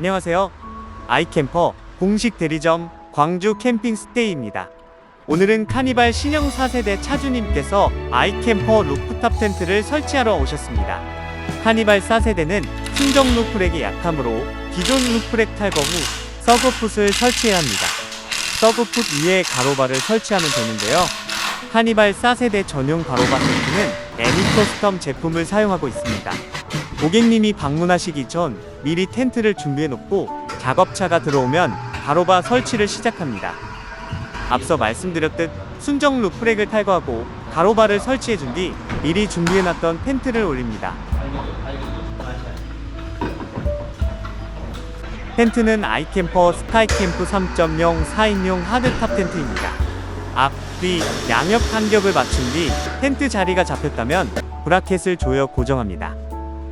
안녕하세요. 아이캠퍼 공식 대리점 광주 캠핑 스테이입니다. 오늘은 카니발 신형 4세대 차주님께서 아이캠퍼 루프탑 텐트를 설치하러 오셨습니다. 카니발 4세대는 순정 루프렉이 약하므로 기존 루프렉 탈거 후 서브풋을 설치해야 합니다. 서브풋 위에 가로바를 설치하면 되는데요. 카니발 4세대 전용 가로바 텐트는 애니커스텀 제품을 사용하고 있습니다. 고객님이 방문하시기 전 미리 텐트를 준비해 놓고 작업차가 들어오면 가로바 설치를 시작합니다. 앞서 말씀드렸듯 순정 루프렉을 탈거하고 가로바를 설치해 준 뒤 미리 준비해 놨던 텐트를 올립니다. 텐트는 아이캠퍼 스카이캠프 3.0 4인용 하드탑 텐트입니다. 앞, 뒤, 양옆 간격을 맞춘 뒤 텐트 자리가 잡혔다면 브라켓을 조여 고정합니다.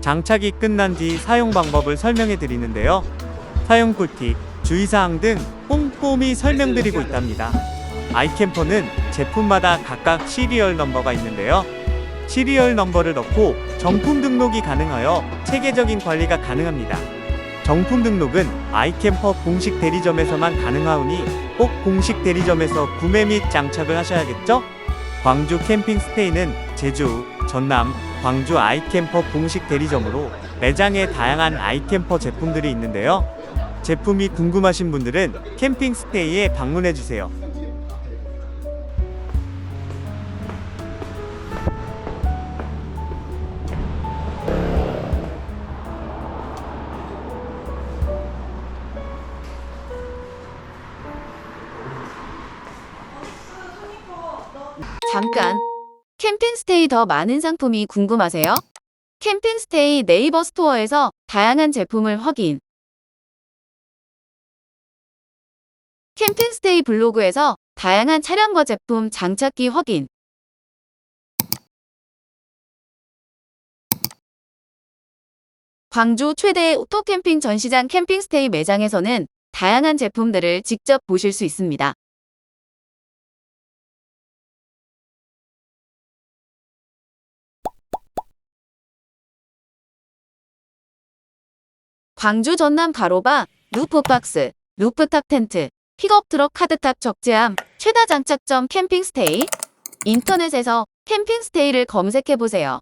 장착이 끝난 뒤 사용 방법을 설명해 드리는데요. 사용 꿀팁, 주의사항 등 꼼꼼히 설명드리고 있답니다. 아이캠퍼는 제품마다 각각 시리얼 넘버가 있는데요. 시리얼 넘버를 넣고 정품 등록이 가능하여 체계적인 관리가 가능합니다. 정품 등록은 아이캠퍼 공식 대리점에서만 가능하오니 꼭 공식 대리점에서 구매 및 장착을 하셔야겠죠? 광주 캠핑 스테이는 제주, 전남, 광주 아이캠퍼 공식 대리점으로 매장에 다양한 아이캠퍼 제품들이 있는데요. 제품이 궁금하신 분들은 캠핑 스테이에 방문해 주세요. 잠깐. 캠핑스테이 더 많은 상품이 궁금하세요? 캠핑스테이 네이버 스토어에서 다양한 제품을 확인. 캠핑스테이 블로그에서 다양한 차량과 제품 장착기 확인. 광주 최대 오토캠핑 전시장 캠핑스테이 매장에서는 다양한 제품들을 직접 보실 수 있습니다. 광주 전남 가로바, 루프박스, 루프탑 텐트, 픽업 트럭 카드탑 적재함, 최다 장착점 캠핑스테이. 인터넷에서 캠핑스테이를 검색해보세요.